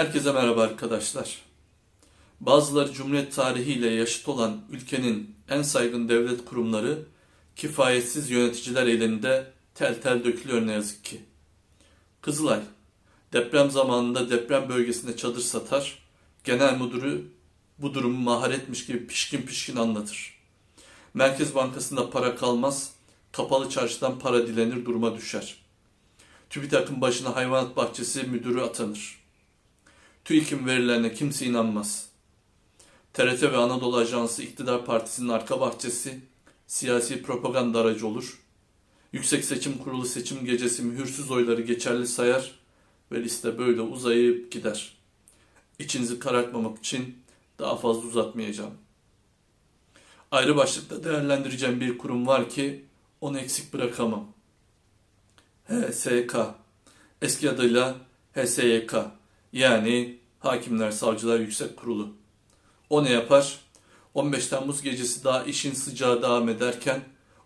Herkese merhaba arkadaşlar. Bazıları Cumhuriyet tarihiyle yaşıt olan ülkenin en saygın devlet kurumları kifayetsiz yöneticiler elinde tel tel dökülüyor ne yazık ki. Kızılay, deprem zamanında deprem bölgesinde çadır satar, genel müdürü bu durumu maharetmiş gibi pişkin pişkin anlatır. Merkez Bankası'nda para kalmaz, kapalı çarşıdan para dilenir duruma düşer. TÜBİTAK'ın başına hayvanat bahçesi müdürü atanır. TÜİK'in verilerine kimse inanmaz. TRT ve Anadolu Ajansı iktidar partisinin arka bahçesi, siyasi propaganda aracı olur. Yüksek Seçim Kurulu seçim gecesi mühürsüz oyları geçerli sayar ve liste böyle uzayıp gider. İçinizi karartmamak için daha fazla uzatmayacağım. Ayrı başlıkta değerlendireceğim bir kurum var ki onu eksik bırakamam. HSK, eski adıyla HSYK yani Hakimler Savcılar Yüksek Kurulu. O ne yapar? 15 Temmuz gecesi daha işin sıcağı devam ederken,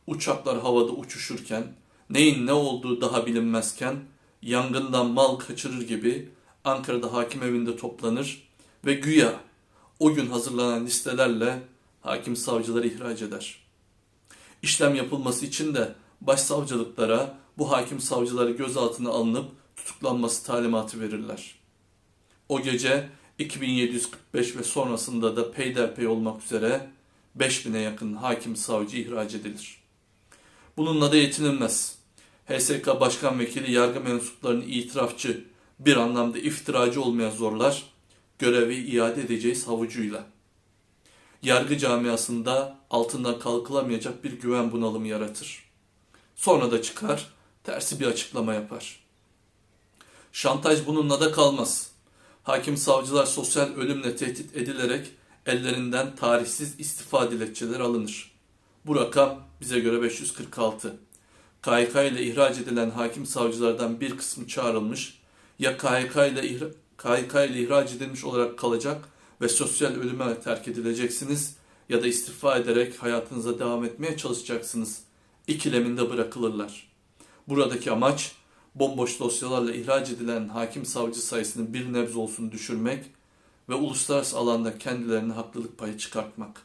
uçaklar havada uçuşurken, neyin ne olduğu daha bilinmezken, yangından mal kaçırır gibi Ankara'da hakim evinde toplanır ve güya o gün hazırlanan listelerle hakim savcıları ihraç eder. İşlem yapılması için de başsavcılıklara bu hakim savcıları gözaltına alınıp tutuklanması talimatı verirler. O gece 2745 ve sonrasında da peyderpey olmak üzere 5000'e yakın hakim savcı ihraç edilir. Bununla da yetinilmez. HSK Başkan Vekili yargı mensuplarını itirafçı, bir anlamda iftiracı olmaya zorlar, görevi iade edeceğiz havucuyla. Yargı camiasında altından kalkılamayacak bir güven bunalımı yaratır. Sonra da çıkar, tersi bir açıklama yapar. Şantaj bununla da kalmaz. Hakim savcılar sosyal ölümle tehdit edilerek ellerinden tarihsiz istifa dilekçeleri alınır. Bu rakam bize göre 546. KHK ile ihraç edilen hakim savcılardan bir kısmı çağrılmış, ya KHK ile, ihra- KHK ile ihraç edilmiş olarak kalacak ve sosyal ölüme terk edileceksiniz ya da istifa ederek hayatınıza devam etmeye çalışacaksınız. İkileminde bırakılırlar. Buradaki amaç bomboş dosyalarla ihraç edilen hakim savcı sayısını bir nebze olsun düşürmek ve uluslararası alanda kendilerine haklılık payı çıkartmak.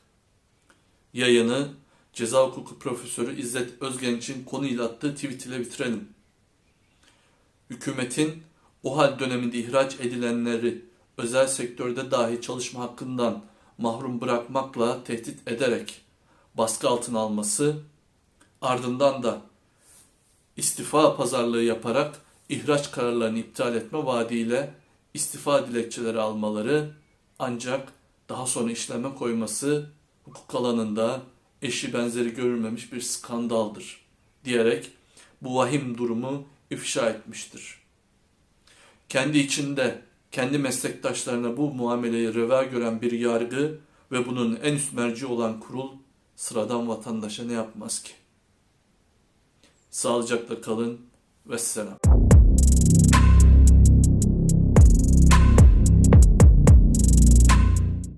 Yayını ceza hukuku profesörü İzzet Özgenç'in konuyla attığı tweet ile bitirelim. Hükümetin o hal döneminde ihraç edilenleri özel sektörde dahi çalışma hakkından mahrum bırakmakla tehdit ederek baskı altına alması, ardından da istifa pazarlığı yaparak ihraç kararlarını iptal etme vaadiyle istifa dilekçeleri almaları ancak daha sonra işleme koyması hukuk alanında eşi benzeri görülmemiş bir skandaldır diyerek bu vahim durumu ifşa etmiştir. Kendi içinde kendi meslektaşlarına bu muameleyi reva gören bir yargı ve bunun en üst merci olan kurul sıradan vatandaşa ne yapmaz ki? Sağlıcakla kalın ve selam.